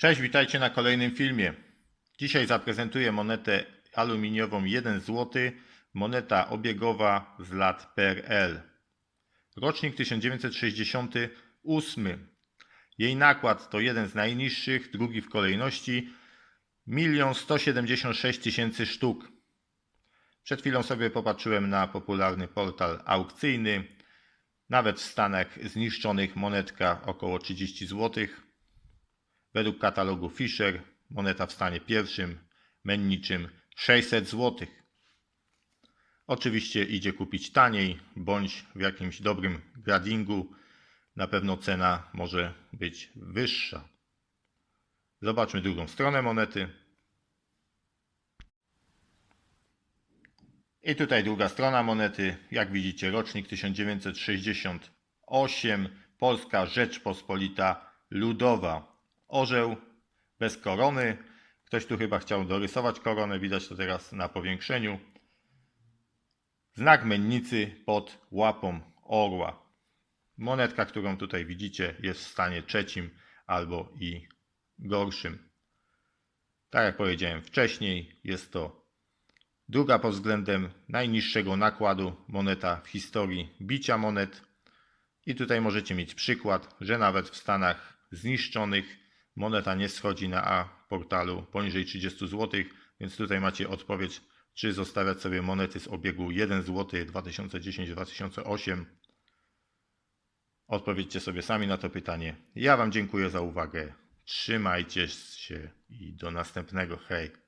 Cześć, witajcie na kolejnym filmie. Dzisiaj zaprezentuję monetę aluminiową 1 zł, moneta obiegowa z lat PRL. Rocznik 1968. Jej nakład to jeden z najniższych, drugi w kolejności 1 176 tysięcy sztuk. Przed chwilą sobie popatrzyłem na popularny portal aukcyjny. Nawet w Stanach zniszczonych monetka około 30 zł. Według katalogu Fisher moneta w stanie pierwszym, menniczym 600 zł. Oczywiście idzie kupić taniej bądź w jakimś dobrym gradingu. Na pewno cena może być wyższa. Zobaczmy drugą stronę monety. I tutaj druga strona monety. Jak widzicie, rocznik 1968. Polska Rzeczpospolita Ludowa. Orzeł bez korony. Ktoś tu chyba chciał dorysować koronę, widać to teraz na powiększeniu. Znak mennicy pod łapą orła. Monetka, którą tutaj widzicie, jest w stanie trzecim albo i gorszym. Tak jak powiedziałem wcześniej, jest to druga pod względem najniższego nakładu moneta w historii bicia monet. I tutaj możecie mieć przykład, że nawet w Stanach zniszczonych moneta nie schodzi na A portalu poniżej 30 zł, więc tutaj macie odpowiedź, czy zostawiać sobie monety z obiegu 1 zł 2010-2008. Odpowiedzcie sobie sami na to pytanie. Ja Wam dziękuję za uwagę. Trzymajcie się i do następnego. Hej!